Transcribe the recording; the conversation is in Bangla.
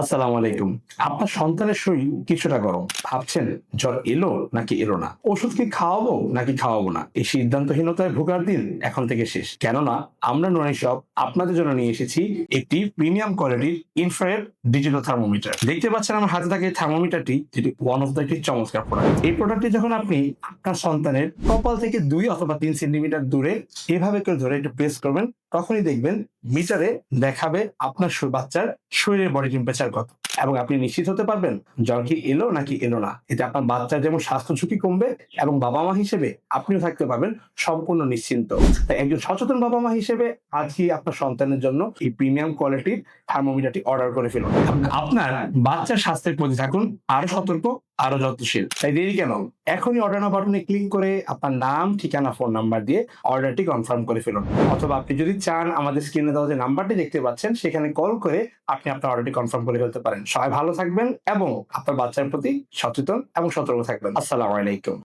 আসসালামু আলাইকুম। আপনার সন্তানের শরীর কিছুটা গরম। ভাবছেন জ্বর এলো নাকি এলো না? ওষুধ কি খাওয়াবো নাকি খাওয়াবো না? এই সিদ্ধান্তহীনতায় ভোগার দিন এখন থেকে শেষ। কেননা, আমরা নয় সব আপনাদের জন্য নিয়ে এসেছি একটি প্রিমিয়াম কোয়ালিটির ইনফ্রারেড ডিজিটাল থার্মোমিটার। দেখতে পাচ্ছেন আমার হাতে থাকে থার্মোমিটারটি, যেটি ওয়ান অফ দ্য চমৎকার প্রোডাক্ট এই প্রোডাক্টটি যখন আপনি আপনার সন্তানের কপাল থেকে দুই অথবা তিন সেন্টিমিটার দূরে এভাবে করে ধরে একটু প্রেস করবেন তখনই দেখবেন মিটারে দেখাবে আপনার বাচ্চার শরীরের বডি টেম্পারেচার কত। এবং আপনি নিশ্চিত হতে পারবেন জ্বর কি এলো নাকি এলো না। এতে আপনার বাচ্চার যেমন স্বাস্থ্য ঝুঁকি কমবে এবং বাবা মা হিসেবে আপনিও থাকতে পারবেন সম্পূর্ণ নিশ্চিন্ত। তাই একজন সচেতন বাবা মা হিসেবে আজকে আপনার সন্তানের জন্য এই প্রিমিয়াম কোয়ালিটির থার্মোমিটারটি অর্ডার করে ফেলুন। আপনার বাচ্চার স্বাস্থ্যের প্রতি থাকুন, আরও সতর্ক আরও যত্নশীল। তাই দেরি কেন? এখনই অর্ডার বাটনে ক্লিক করে আপনার নাম, ঠিকানা ফোন নাম্বার দিয়ে অর্ডারটি কনফার্ম করে ফেলুন। অথবা আপনি যদি চান আমাদের স্ক্রিনে দেওয়া যে নাম্বারটি দেখতে পাচ্ছেন, সেখানে কল করে আপনি আপনার অর্ডারটি কনফার্ম করে ফেলতে পারেন। সবাই ভালো থাকবেন এবং আপনার বাচ্চার প্রতি সচেতন এবং সতর্ক থাকবেন। আসসালামু আলাইকুম।